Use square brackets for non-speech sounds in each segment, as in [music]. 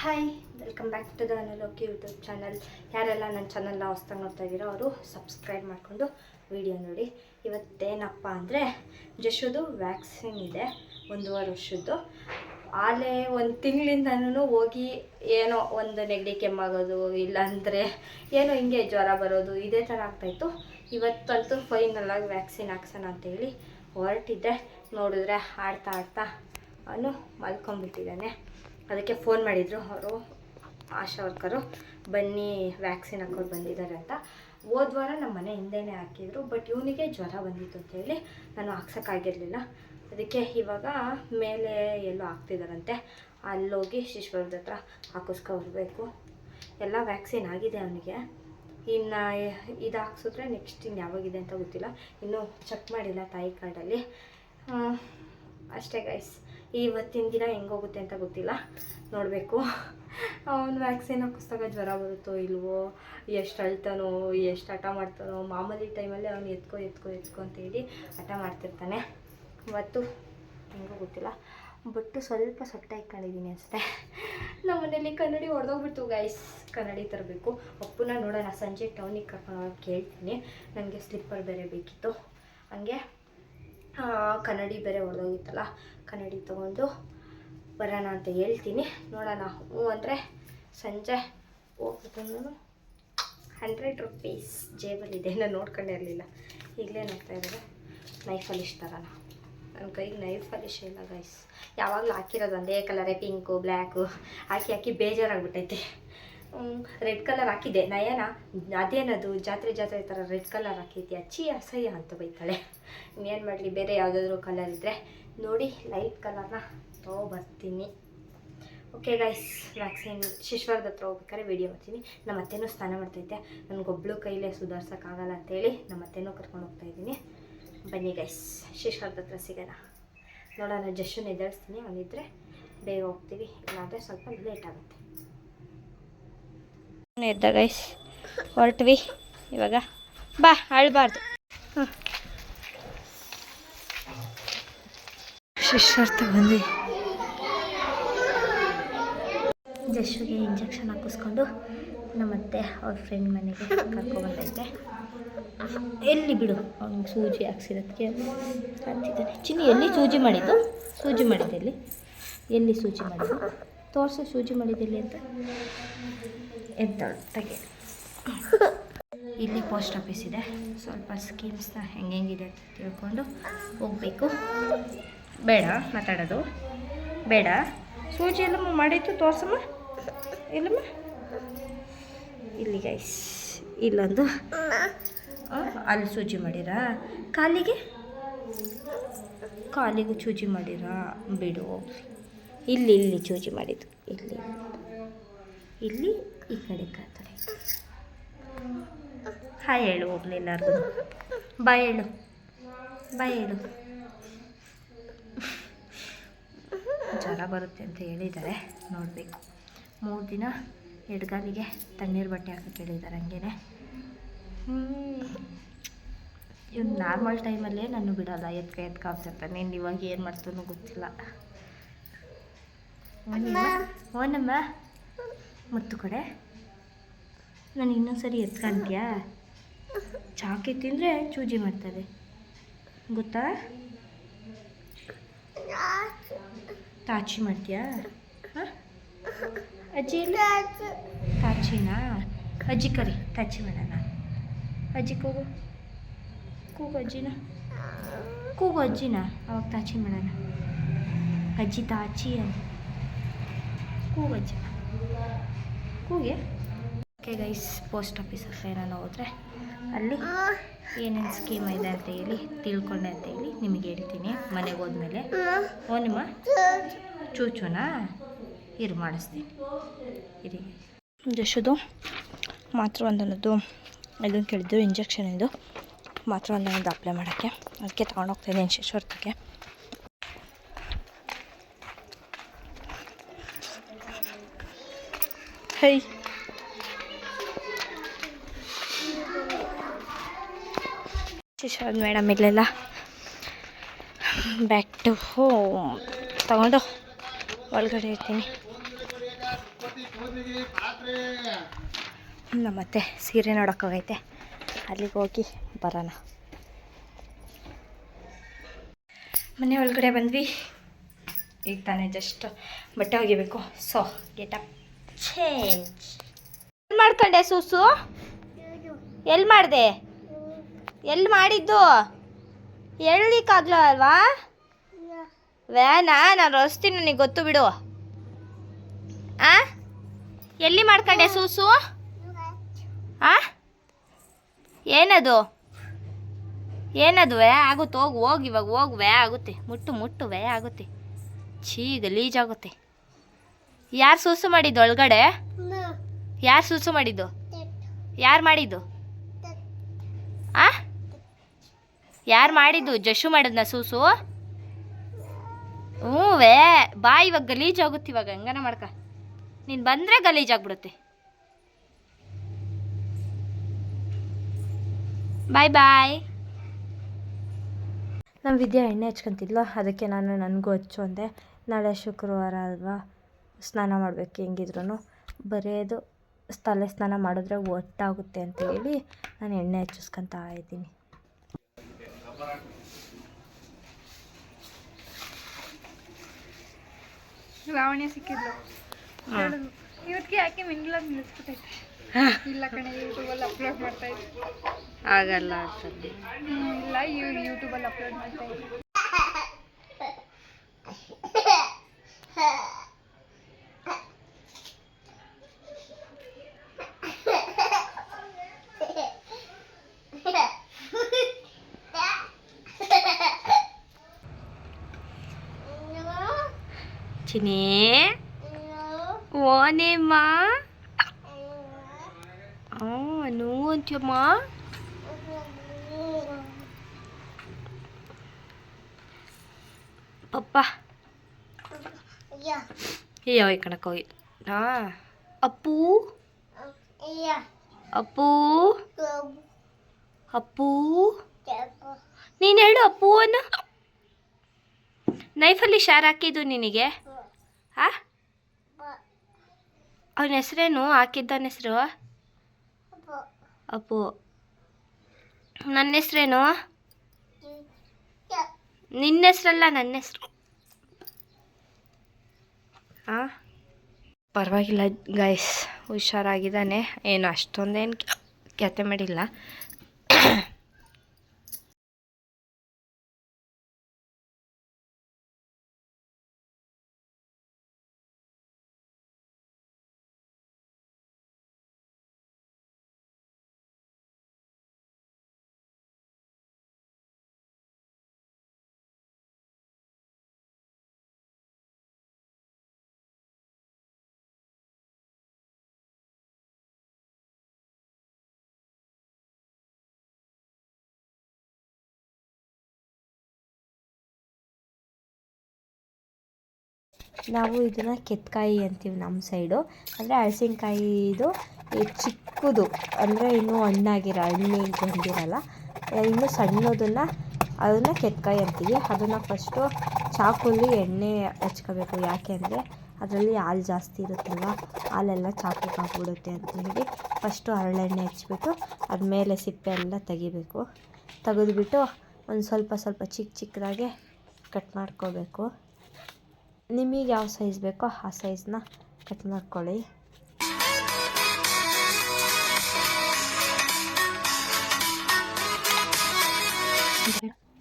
Hi welcome back to the ಅನಲೋಕಿ YouTube channel ಯಾರೆಲ್ಲ ನನ್ನ ಚಾನಲ್ನ ಹೊಸ್ದಾಗಿ ನೋಡ್ತಾ ಇದ್ದೀರೋ ಅವರು ಸಬ್ಸ್ಕ್ರೈಬ್ ಮಾಡಿಕೊಂಡು ವಿಡಿಯೋ ನೋಡಿ. ಇವತ್ತೇನಪ್ಪ ಅಂದರೆ ಜಶುದು ವ್ಯಾಕ್ಸಿನ್ ಇದೆ ಒಂದೂವರೆ ವರ್ಷದ್ದು. ಆಲೇ ಒಂದು ತಿಂಗಳಿಂದನೂ ಹೋಗಿ ಏನೋ ಒಂದು ನೆಗಡಿ ಕೆಮ್ಮಾಗೋದು, ಇಲ್ಲಾಂದರೆ ಏನೋ ಹಿಂಗೆ ಜ್ವರ ಬರೋದು, ಇದೇ ಥರ ಆಗ್ತಾಯಿತ್ತು ಇವತ್ತಂತೂ ಫೈನಲಾಗಿ ವ್ಯಾಕ್ಸಿನ್ ಹಾಕ್ಸೋಣ ಅಂತೇಳಿ ಹೊರಟಿದ್ದೆ. ನೋಡಿದ್ರೆ ಆಡ್ತಾ ಆಡ್ತಾ ಅವನು ಮಲ್ಕೊಂಡ್ಬಿಟ್ಟಿದ್ದಾನೆ. ಅದಕ್ಕೆ ಫೋನ್ ಮಾಡಿದರು ಅವರು, ಆಶಾ ವರ್ಕರು ಬನ್ನಿ ವ್ಯಾಕ್ಸಿನ್ ಹಾಕೋರು ಬಂದಿದ್ದಾರೆ ಅಂತ. ಹೋದ ವಾರ ನಮ್ಮ ಮನೆ ಹಿಂದೆನೇ ಹಾಕಿದ್ರು ಬಟ್ ಇವನಿಗೆ ಜ್ವರ ಬಂದಿತ್ತು ಅಂತೇಳಿ ನಾನು ಹಾಕ್ಸೋಕ್ಕಾಗಿರಲಿಲ್ಲ. ಅದಕ್ಕೆ ಇವಾಗ ಮೇಲೆ ಎಲ್ಲೋ ಹಾಕ್ತಿದ್ದಾರಂತೆ ಅಲ್ಲೋಗಿ ಶಿಶ್ವರದ ಹತ್ರ ಹಾಕಿಸ್ಕೊ ಬರಬೇಕು ಎಲ್ಲ ವ್ಯಾಕ್ಸಿನ್ ಆಗಿದೆ ಅವನಿಗೆ. ಇನ್ನು ಇದು ಹಾಕ್ಸಿದ್ರೆ ನೆಕ್ಸ್ಟ್ ಇನ್ನು ಯಾವಾಗಿದೆ ಅಂತ ಗೊತ್ತಿಲ್ಲ. ಇನ್ನೂ ಚೆಕ್ ಮಾಡಿಲ್ಲ ತಾಯಿ ಕಾರ್ಡಲ್ಲಿ ಅಷ್ಟೇ ಗೈಸ್ ಇವತ್ತಿನ ದಿನ ಹೆಂಗೋಗುತ್ತೆ ಅಂತ ಗೊತ್ತಿಲ್ಲ. ನೋಡಬೇಕು. ಅವನು ವ್ಯಾಕ್ಸಿನ್ ಹಾಕಿಸ್ದಾಗ ಜ್ವರ ಬರುತ್ತೋ ಇಲ್ವೋ, ಎಷ್ಟು ಅಳ್ತಾನೋ, ಎಷ್ಟು ಹಠ ಮಾಡ್ತಾನೋ, ಮಾಮೂಲಿ ಟೈಮಲ್ಲಿ ಅವ್ನು ಎತ್ಕೊ ಎತ್ಕೊ ಎತ್ಕೊ ಅಂತ ಹೇಳಿ ಹಠ ಮಾಡ್ತಿರ್ತಾನೆ. ಇವತ್ತು ಹೆಂಗೋ ಗೊತ್ತಿಲ್ಲ. ಬಟ್ಟು ಸ್ವಲ್ಪ ಸೊಟ್ಟೆ ಇಟ್ಕೊಂಡಿದ್ದೀನಿ ಅಷ್ಟೇ. ನಮ್ಮ ಮನೇಲಿ ಕನ್ನಡಿ ಹೊಡೆದೋಗ್ಬಿಡ್ತು ಗೈಸ್ ಕನ್ನಡಿ ತರಬೇಕು. ಅಪ್ಪನ ನೋಡೋಣ. ಸಂಜೆ ಟೌನಿಗೆ ಕರ್ಕೊಂಡು ಹೋಗಿ ಕೇಳ್ತೀನಿ. ನನಗೆ ಸ್ಲಿಪ್ಪರ್ ಬೇರೆ ಬೇಕಿತ್ತು. ಹಂಗೆ ಕನ್ನಡಿ ಬೇರೆ ಹೊಡೆದೋಗಿತ್ತಲ್ಲ ಕನ್ನಡಿ ತೊಗೊಂಡು ಬರೋಣ ಅಂತ ಹೇಳ್ತೀನಿ. ನೋಡೋಣ. ಹ್ಞೂ ಅಂದರೆ ಸಂಜೆ ಹೋಗ್ಬಿಟ್ಟು ಹಂಡ್ರೆಡ್ ರುಪೀಸ್ ಜೇಬಲ್ಲಿದೆ ನಾನು ನೋಡ್ಕೊಂಡೇ ಇರಲಿಲ್ಲ. ಈಗಲೇ ನೋಡ್ತಾ ಇದ್ದಾರೆ ನೈಫ್ ಇಷ್ಟ ನನ್ನ ಕೈಗೆ ನೈಫ್ ಪಾಲಿಶ್ ಇಲ್ಲ ಗೈಸ್ ಯಾವಾಗಲೂ ಹಾಕಿರೋದು ಒಂದೇ ಕಲರೇ ಪಿಂಕು ಬ್ಲ್ಯಾಕು ಹಾಕಿ ಹಾಕಿ ಬೇಜಾರಾಗ್ಬಿಟ್ಟೈತೆ. ರೆಡ್ ಕಲರ್ ಹಾಕಿದೆ. ನಯನ, ಅದೇನದು? ಜಾತ್ರೆ ಜಾತ್ರೆ ಥರ ರೆಡ್ ಕಲರ್ ಹಾಕಿದ್ದೆ ಅಚ್ಚಿ ಅಸಹ್ಯ ಅಂತ ಬೈತಾಳೆ. ಇನ್ನೇನು ಮಾಡಲಿ? ಬೇರೆ ಯಾವುದಾದ್ರೂ ಕಲರ್ ಇದ್ದರೆ ನೋಡಿ ಲೈಟ್ ಕಲರ್ನ ತೊಗೊಬರ್ತೀನಿ. ಓಕೆ ಗೈಸ್ ವ್ಯಾಕ್ಸಿನ್ ಶಿಶ್ವರದ ಹತ್ರ ಹೋಗ್ಬೇಕಾದ್ರೆ ವೀಡಿಯೋ ಮಾಡ್ತೀನಿ. ನಮ್ಮ ಅತ್ತೆನೂ ಸ್ನಾನ ಮಾಡ್ತೈತೆ ನನಗೊಬ್ಳು ಕೈಲೇ ಸುಧಾರ್ಸೋಕ್ಕಾಗಲ್ಲ ಅಂತೇಳಿ ನಮ್ಮ ಅತ್ತೆನೂ ಕರ್ಕೊಂಡು ಹೋಗ್ತಾ ಇದ್ದೀನಿ. ಬನ್ನಿ ಗೈಸ್ ಶಿಶ್ವರದ ಹತ್ರ ಸಿಗೋಣ. ನೋಡೋಣ ಜಶನ್ ಎದ್ದೇಳಿಸ್ತೀನಿ ಅವನಿದ್ರೆ ಬೇಗ ಹೋಗ್ತೀವಿ. ಇಲ್ಲಾಂದರೆ ಸ್ವಲ್ಪ ಲೇಟ್ ಆಗುತ್ತೆ. ಎದ್ದ ಗೈಸ್ ಹೊರಟ್ವಿ. ಇವಾಗ ಬಾ, ಅಳ್ಬಾರ್ದು. ಹ್ಞೂ ಶಿಷ್ಯರ್ಥ ಬಂದು ಜಶ್ವಿಗೆ ಇಂಜೆಕ್ಷನ್ ಹಾಕಿಸ್ಕೊಂಡು ನಮ್ಮತ್ತೆ ಅವ್ರ ಫ್ರೆಂಡ್ ಮನೆಗೆ ಕರ್ಕೊಬಂದೈತೆ ಎಲ್ಲಿ ಬಿಡು, ಅವ್ನಿಗೆ ಸೂಜಿ ಹಾಕ್ಸಿರೋದಕ್ಕೆ. ಹಾಕ್ತಿದ್ದಾನೆ ಚಿನ್ನಿ, ಎಲ್ಲಿ ಸೂಜಿ ಮಾಡಿದ್ದು? ಸೂಜಿ ಮಾಡಿದೆ ಎಲ್ಲಿ? ಎಲ್ಲಿ ಸೂಜಿ ಮಾಡಿದ್ದು? ತೋರಿಸು ಸೂಜಿ ಮಾಡಿದ್ದೆಲ್ಲಿ ಅಂತ. ಎದ್ದಾಳು ತೆಗೆ [laughs] ಇಲ್ಲಿ ಪೋಸ್ಟ್ ಆಫೀಸ್ ಇದೆ. ಸ್ವಲ್ಪ ಸ್ಕೀಮ್ಸ್ನ ಹೆಂಗೆಂಗಿದೆ ಅಂತ ತಿಳ್ಕೊಂಡು ಹೋಗಬೇಕು. ಬೇಡ ಮಾತಾಡೋದು. ಬೇಡ. ಸೂಜಿ ಎಲ್ಲಮ್ಮ ಮಾಡಿತ್ತು ತೋರ್ಸಮ್ಮ. ಇಲ್ಲಮ್ಮ. ಇಲ್ಲಿ ಗೈಸ್ ಇಲ್ಲೊಂದು. ಅಲ್ಲಿ ಸೂಜಿ ಮಾಡಿರಾ? ಕಾಲಿಗೆ? ಕಾಲಿಗೆ ಚೂಜಿ ಮಾಡಿರಾ? ಬಿಡು ಇಲ್ಲಿ ಇಲ್ಲಿ ಚೂಜಿ ಮಾಡಿದ್ದು. ಇಲ್ಲಿ. ಇಲ್ಲಿ. ಈ ಕಡೆ ಕಡೆ ಹಾಯ್ ಹೇಳು ಹೋಗ್ಲಿ ಎಲ್ಲರಿಗೂ. ಬಾಯ್ ಹೇಳು. ಬಾಯ್ ಹೇಳು. ಜ್ವರ ಬರುತ್ತೆ ಅಂತ ಹೇಳಿದ್ದಾರೆ. ನೋಡಬೇಕು. ಮೂರು ದಿನ ಎಡ್ಗಾಲಿಗೆ ತಣ್ಣೀರು ಬಟ್ಟೆ ಹಾಕಕ್ಕೆ ಹೇಳಿದ್ದಾರೆ ಹಂಗೇನೆ. ಇವ್ನು ನಾರ್ಮಲ್ ಟೈಮಲ್ಲೇ ನಾನು ಬಿಡಲ್ಲ, ಎತ್ಕ ಎತ್ಕ ಆಗ್ತಿರ್ತಾನೆ ನೀನು ಇವಾಗ ಏನು ಮಾಡ್ತಾನೋ ಗೊತ್ತಿಲ್ಲ. ಓನಮ್ಮ? ಮುತ್ತು ಕಡೆ. ನಾನು ಇನ್ನೊಂದ್ಸರಿ ಎತ್ಕೊಂಡ್ಯಾ ಚಾಕಿ ತಿಂದರೆ ಚೂಜಿ ಮಾಡ್ತದೆ. ಗೊತ್ತಾ? ತಾಚಿ ಮಾಡ್ತೀಯಾ? ಅಜ್ಜಿ? ತಾಚಿನಾ? ಅಜ್ಜಿ ಕರಿ, ತಾಚಿ ಮಾಡೋಣ. ಅಜ್ಜಿ ಕೂಗು. ಕೂಗು ಅಜ್ಜಿನ. ಕೂಗು ಅಜ್ಜಿನ, ಅವಾಗ ತಾಚಿ ಮಾಡೋಣ. ಅಜ್ಜಿ ತಾಚಿ ಅಂತ. ಕೂಗು ಅಜ್ಜಿ. ಕೂಗೆ? ಓಕೆ ಗೈಸ್ ಪೋಸ್ಟ್ ಆಫೀಸ್ ಹತ್ರ ನಾನು ಹೋದರೆ ಅಲ್ಲಿ ಏನೇನು ಸ್ಕೀಮ್ ಇದೆ ಅಂತ ಹೇಳಿ ತಿಳ್ಕೊಂಡೆ ಅಂತ ಹೇಳಿ ನಿಮಗೆ ಹೇಳ್ತೀನಿ. ಮನೆಗೆ ಹೋದ್ಮೇಲೆ ಓ ನಿಮ್ಮ ಚೂಚುನಾ ಇರು ಮಾಡಿಸ್ತೀನಿ. ಇರಿ. ಜಶದು ಮಾತ್ರ ಒಂದನ್ನೋದು ಇದನ್ನು ಕೇಳಿದ್ದು ಇಂಜೆಕ್ಷನ್ ಇದು ಮಾತ್ರ ಒಂದನ್ನೋದು ಅಪ್ಲೈ ಮಾಡೋಕ್ಕೆ. ಅದಕ್ಕೆ ತೊಗೊಂಡೋಗ್ತಾ ಇದ್ದೀನಿ ಹೈ ಶಿಶಾದ್ ಮೇಡಮ್ ಇಲ್ಲೆಲ್ಲ. ಬ್ಯಾಕ್ ಟು ಹೋಮ್ ತಗೊಂಡು ಒಳಗಡೆ ಇರ್ತೀನಿ. ನಮ್ಮತ್ತೆ ಸೀರೆ ನೋಡೋಕ್ಕೋಗೈತೆ ಅಲ್ಲಿಗೆ ಹೋಗಿ ಬರೋಣ. ಮನೆ ಒಳಗಡೆ ಬಂದ್ವಿ. ಈಗ ತಾನೇ ಜಸ್ಟ್ ಬಟ್ಟೆ ಒಗಿಬೇಕು. ಸೊ ಗೆಟ್ ಅಪ್ ಚೇಂಜ್ ಎಲ್ಲಿ ಮಾಡ್ಕೊಂಡೆ ಸೂಸು? ಎಲ್ಲಿ ಮಾಡಿದೆ? ಎಲ್ಲಿ ಮಾಡಿದ್ದು? ಎಳ್ಲಿಕ್ಕಾಗ್ಲ ಅಲ್ವಾ? ವ್ಯಾನಾ, ನಾನು ರಸ್ತೀನಿ ನನಗೆ ಗೊತ್ತು ಬಿಡು. ಆ? ಎಲ್ಲಿ ಮಾಡ್ಕೊಂಡೆ ಸೂಸು? ಆ? ಏನದು? ಏನದು ವೇ ಆಗುತ್ತೆ ಹೋಗು, ಹೋಗಿ ಇವಾಗ ಹೋಗು ವೇ ಆಗುತ್ತೆ. ಮುಟ್ಟು ಮುಟ್ಟು ವ್ಯಾ ಆಗುತ್ತೆ. ಛೀ ಗಲೀಜಾಗುತ್ತೆ ಯಾರು ಸೂಸು ಮಾಡಿದ್ದು ಒಳಗಡೆ? ಯಾರು ಸೂಸು ಮಾಡಿದ್ದು? ಯಾರು ಮಾಡಿದ್ದು? ಆ? ಯಾರು ಮಾಡಿದ್ದು ಜಶು ಮಾಡಿದ್ನ ಸೂಸು? ಹ್ಞೂ ವೇ ಬಾ ಇವಾಗ ಗಲೀಜಾಗುತ್ತೆ ಇವಾಗ ಹೆಂಗನ ಮಾಡ್ಕ. ನೀನು ಬಂದರೆ ಗಲೀಜಾಗ್ಬಿಡುತ್ತೆ ಬಾಯ್ ಬಾಯ್. ನಮ್ಮ ವಿದ್ಯಾ ಎಣ್ಣೆ ಹಚ್ಕೊಂತಿದ್ಲು ಅದಕ್ಕೆ ನಾನು ನನಗೂ ಹಚ್ಚು ಅಂದೆ. ನಾಳೆ ಶುಕ್ರವಾರ ಅಲ್ವಾ? ಸ್ನಾನ ಮಾಡಬೇಕು ಹೆಂಗಿದ್ರು ಬರೆಯೋದು ತಲೆ ಸ್ನಾನ ಮಾಡಿದ್ರೆ ಒಟ್ಟಾಗುತ್ತೆ ಅಂತ ಹೇಳಿ ನಾನು ಎಣ್ಣೆ ಹಚ್ಚಿಸ್ಕೊತಾ ಇದ್ದೀನಿ. ಲಾವಣ್ಯ ಸಿಕ್ಕಿದ್ಲು. ಇವತ್ತಿಗೆ ಯಾಕೆ ಮಿಂಗ್ಲಾಗ ನಿಲ್ಲಿಸ್ಬಿಟ್ಟೈತೆ? ಇಲ್ಲ ಕಣೆ ಯೂಟ್ಯೂಬಲ್ಲಿ ಅಪ್ಲೋಡ್ ಮಾಡ್ತಾ ಇದ್ದೆ. ಆಗಲ್ಲ ಇಲ್ಲ ಇವ್ ಯೂಟ್ಯೂಬಲ್ಲಿ ಅಪ್ಲೋಡ್ ಮಾಡ್ತಾ ಇದ್ದೆ. ಚಿನಿ ಓನೇಮ್ಮ ಹ್ಞೂ ನೂ ಅಂತೀಯಮ್ಮ? ಪಪ್ಪ. ಅಯ್ಯೋ ಈ ಕಣಕ್ಕೆ ಹೋಗಿ. ಹಾ. ಅಪ್ಪು? ಅಪ್ಪು? ಅಪ್ಪು? ನೀನು ಹೇಳು ಅಪ್ಪು ಅನ್ನು ನೈಫಲ್ಲಿ ಶಾರ್ ಹಾಕಿದ್ದು ನಿನಗೆ? ಆ? ಅವನ ಹೆಸರೇನು? ಹಾಕಿದ್ದಾನ ಹೆಸರು? ಅಪ್ಪು. ನನ್ನ ಹೆಸರೇನು? ನಿನ್ನ ಹೆಸರಲ್ಲ, ನನ್ನ ಹೆಸ್ರು. ಹಾ ಪರವಾಗಿಲ್ಲ ಗೈಸ್ ಹುಷಾರಾಗಿದ್ದಾನೆ. ಏನು, ಅಷ್ಟೊಂದೇನು ಕೆತೆ ಮಾಡಿಲ್ಲ. ನಾವು ಇದನ್ನು ಕೆತ್ಕಾಯಿ ಅಂತೀವಿ ನಮ್ಮ ಸೈಡು ಅಂದರೆ ಹಲಸಿನಕಾಯಿದು ಚಿಕ್ಕದು, ಅಂದರೆ ಇನ್ನೂ ಹಣ್ಣಾಗಿರೋ ಹಣ್ಣಿಗೆ ಬಂದಿರಲ್ಲ ಇನ್ನೂ ಸಣ್ಣದನ್ನು ಅದನ್ನು ಕೆತ್ಕಾಯಿ ಅಂತೀವಿ. ಅದನ್ನು ಫಸ್ಟು ಚಾಕುಲಿ ಎಣ್ಣೆ ಹಚ್ಕೋಬೇಕು. ಯಾಕೆ ಅಂದರೆ ಅದರಲ್ಲಿ ಹಾಲು ಜಾಸ್ತಿ ಇರುತ್ತಲ್ವ, ಹಾಲೆಲ್ಲ ಚಾಕುಗೆ ಹಾಕ್ಬಿಡುತ್ತೆ ಅಂತ ಹೇಳಿ ಫಸ್ಟು ಹರಳೆಣ್ಣೆ ಹಚ್ಬಿಟ್ಟು ಅದ್ಮೇಲೆ ಸಿಪ್ಪೆ ಎಲ್ಲ ತೆಗಿಬೇಕು. ತೆಗೆದ್ಬಿಟ್ಟು ಒಂದು ಸ್ವಲ್ಪ ಸ್ವಲ್ಪ ಚಿಕ್ಕ ಚಿಕ್ಕದಾಗೆ ಕಟ್ ಮಾಡ್ಕೋಬೇಕು. ನಿಮಗೆ ಯಾವ ಸೈಜ್ ಬೇಕೋ ಆ ಸೈಜ್ನ ಕಟ್ ಮಾಡ್ಕೊಳ್ಳಿ.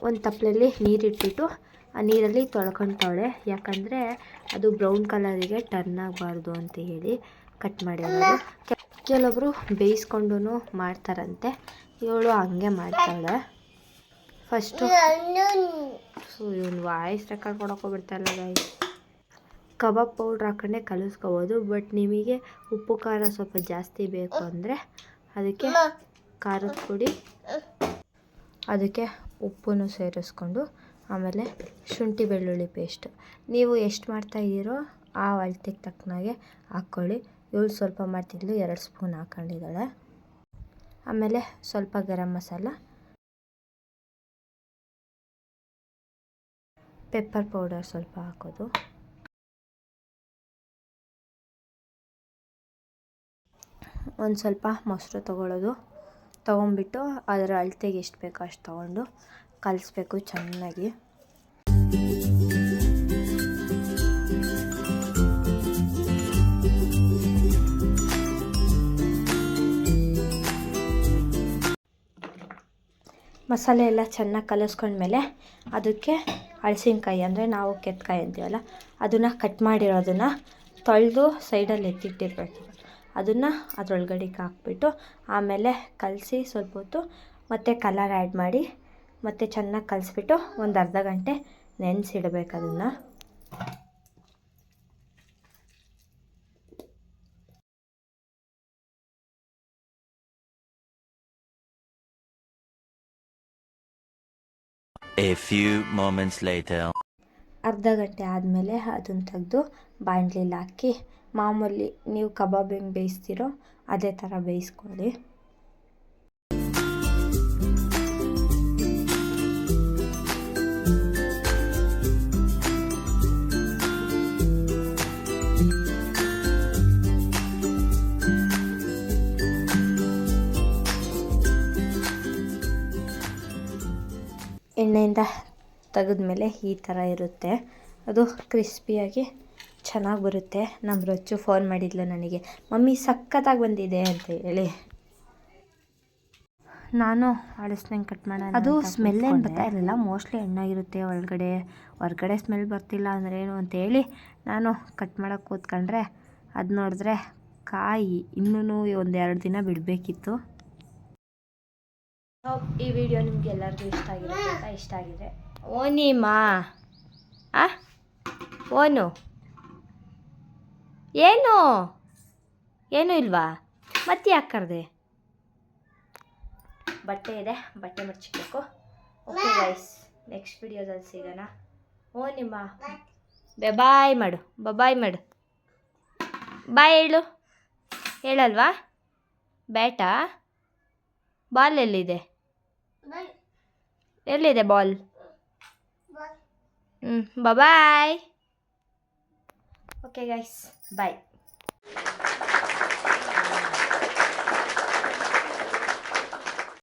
ಒಂದು ತಪ್ಪಲೆಯಲ್ಲಿ ನೀರಿಟ್ಬಿಟ್ಟು ಆ ನೀರಲ್ಲಿ ತೊಳ್ಕೊತಾಳೆ. ಯಾಕಂದರೆ ಅದು ಬ್ರೌನ್ ಕಲರಿಗೆ ಟರ್ನ್ ಆಗಬಾರ್ದು ಅಂತ ಹೇಳಿ ಕಟ್ ಮಾಡಿರೋದು. ಕೆಲವೊಬ್ಬರು ಬೇಯಿಸ್ಕೊಂಡು ಮಾಡ್ತಾರಂತೆ. ಇವಳು ಹಂಗೆ ಮಾಡ್ತಾಳೆ. ಫಸ್ಟು ಸೊ ಇವನು ವಾಯ್ಸ್ ರೆಕಾರ್ಡ್ ಕೊಡೋಕೋಗ್ಬಿಡ್ತಾಯಿಲ್ಲ ಗಾಯ್ಸ್ ಕಬಾಬ್ ಪೌಡ್ರ್ ಹಾಕೊಂಡೆ ಕಲಿಸ್ಕೋಬೋದು, ಬಟ್ ನಿಮಗೆ ಉಪ್ಪು, ಖಾರ ಸ್ವಲ್ಪ ಜಾಸ್ತಿ ಬೇಕು ಅಂದರೆ ಅದಕ್ಕೆ ಖಾರದ ಪುಡಿ, ಅದಕ್ಕೆ ಉಪ್ಪನ್ನು ಸೇರಿಸ್ಕೊಂಡು ಆಮೇಲೆ ಶುಂಠಿ ಬೆಳ್ಳುಳ್ಳಿ ಪೇಸ್ಟ್ ನೀವು ಎಷ್ಟು ಮಾಡ್ತಾ ಇದ್ದೀರೋ ಆ ಅಳತೆಗೆ ತಕ್ಕನಾಗೆ ಹಾಕ್ಕೊಳ್ಳಿ ಇವಳು ಸ್ವಲ್ಪ ಮಾಡ್ತಿದ್ಲು ಎರಡು ಸ್ಪೂನ್ ಹಾಕ್ಕೊಂಡಿದ್ದಾಳೆ ಆಮೇಲೆ ಸ್ವಲ್ಪ ಗರಂ ಮಸಾಲ ಪೆಪ್ಪರ್ ಪೌಡರ್ ಸ್ವಲ್ಪ ಹಾಕೋದು. ಒಂದು ಸ್ವಲ್ಪ ಮೊಸರು ತೊಗೊಳ್ಳೋದು ತೊಗೊಂಬಿಟ್ಟು ಅದರ ಅಳತೆಗೆ ಎಷ್ಟು ಬೇಕೋ ಅಷ್ಟು ತೊಗೊಂಡು ಕಲಿಸ್ಬೇಕು ಚೆನ್ನಾಗಿ. ಮಸಾಲೆ ಎಲ್ಲ ಚೆನ್ನಾಗಿ ಕಲಸ್ಕೊಂಡ್ಮೇಲೆ ಅದಕ್ಕೆ ಹಳಸಿನ್ಕಾಯಿ ಅಂದರೆ ನಾವು ಕೆತ್ತಕಾಯಿ ಅಂತೀವಲ್ಲ, ಅದನ್ನು ಕಟ್ ಮಾಡಿರೋದನ್ನು ತೊಳೆದು ಸೈಡಲ್ಲಿ ಎತ್ತಿಟ್ಟಿರ್ಬೇಕು. ಅದನ್ನು ಅದರೊಳಗಡೆ ಹಾಕ್ಬಿಟ್ಟು ಆಮೇಲೆ ಕಲಸಿ ಸ್ವಲ್ಪ ಹೊತ್ತು ಮತ್ತು ಕಲರ್ ಆ್ಯಡ್ ಮಾಡಿ ಮತ್ತು ಚೆನ್ನಾಗಿ ಕಲಸಿಬಿಟ್ಟು ಒಂದು ಅರ್ಧ ಗಂಟೆ ನೆನೆಸಿಡ್ಬೇಕು ಅದನ್ನು A few moments later. ಅರ್ಧ ಗಂಟೆ ಆದಮೇಲೆ ಅದನ್ನು ತೆಗೆದು ಬಾಣಲಿಲಿ ಹಾಕಿ ಮಾಮೂಲಿ ನೀವು ಕಬಾಬ್ ಹೆಂಗೆ ಬೇಯಿಸ್ತೀರೋ ಅದೇ ಥರ ಬೇಯಿಸ್ಕೊಳ್ಳಿ. ಎಣ್ಣೆಯಿಂದ ತೆಗೆದ್ಮೇಲೆ ಈ ಥರ ಇರುತ್ತೆ. ಅದು ಕ್ರಿಸ್ಪಿಯಾಗಿ ಚೆನ್ನಾಗಿ ಬರುತ್ತೆ. ನಮ್ಮ ರೊಚ್ಚು ಫೋನ್ ಮಾಡಿದ್ಲು ನನಗೆ. ಮಮ್ಮಿ ಸಖತ್ತಾಗಿ ಬಂದಿದೆ ಅಂತ ಹೇಳಿ. ನಾನು ಅಳಸ್ನಂಗೆ ಕಟ್ ಮಾಡೋಣ ಅದು ಸ್ಮೆಲ್ ಏನು ಬರ್ತಾ ಇರಲಿಲ್ಲ. ಮೋಸ್ಟ್ಲಿ ಎಣ್ಣಾಗಿರುತ್ತೆ ಒಳಗಡೆ. ಹೊರ್ಗಡೆ ಸ್ಮೆಲ್ ಬರ್ತಿಲ್ಲ ಅಂದ್ರೆ ಏನು ಅಂತೇಳಿ ನಾನು ಕಟ್ ಮಾಡೋಕ್ಕೆ ಕೂತ್ಕೊಂಡ್ರೆ ಅದು ನೋಡಿದ್ರೆ ಕಾಯಿ ಇನ್ನೂ ಒಂದು ಎರಡು ದಿನ ಬಿಡಬೇಕಿತ್ತು. ಈ ವಿಡಿಯೋ ನಿಮ್ಗೆ ಎಲ್ಲರಿಗೂ ಇಷ್ಟ ಆಗಿದೆ ಅಂತ ಇಷ್ಟ ಆಗಿದೆ ಓನಿಮಾ. ಆ? ಓನು. ಏನು? ಏನು ಇಲ್ವಾ? ಮತ್ತೆ ಯಾಕೆ ಕರೆದೆ? ಬಟ್ಟೆ ಇದೆ ಬಟ್ಟೆ ಮಡ್ಚಿಕ್ಬೇಕು ಓಕೆ ಗೈಸ್ ನೆಕ್ಸ್ಟ್ ವಿಡಿಯೋದಲ್ಲಿ ಸಿಗೋಣ. ಓ ನಿಮ್ಮ ಬಾಯ್ ಮಾಡು ಬಾಯ್ ಮಾಡು. ಬಾಯ್ ಹೇಳು. ಹೇಳಲ್ವಾ? ಬ್ಯಾಟಾ? ಬಾಲ್ ಎಲ್ಲಿದೆ? ಎಲ್ಲಿದೆ ಬಾಲ್? ಹ್ಞೂ ಬಾಯ್ ಓಕೆ ಗೈಸ್ ಬಾಯ್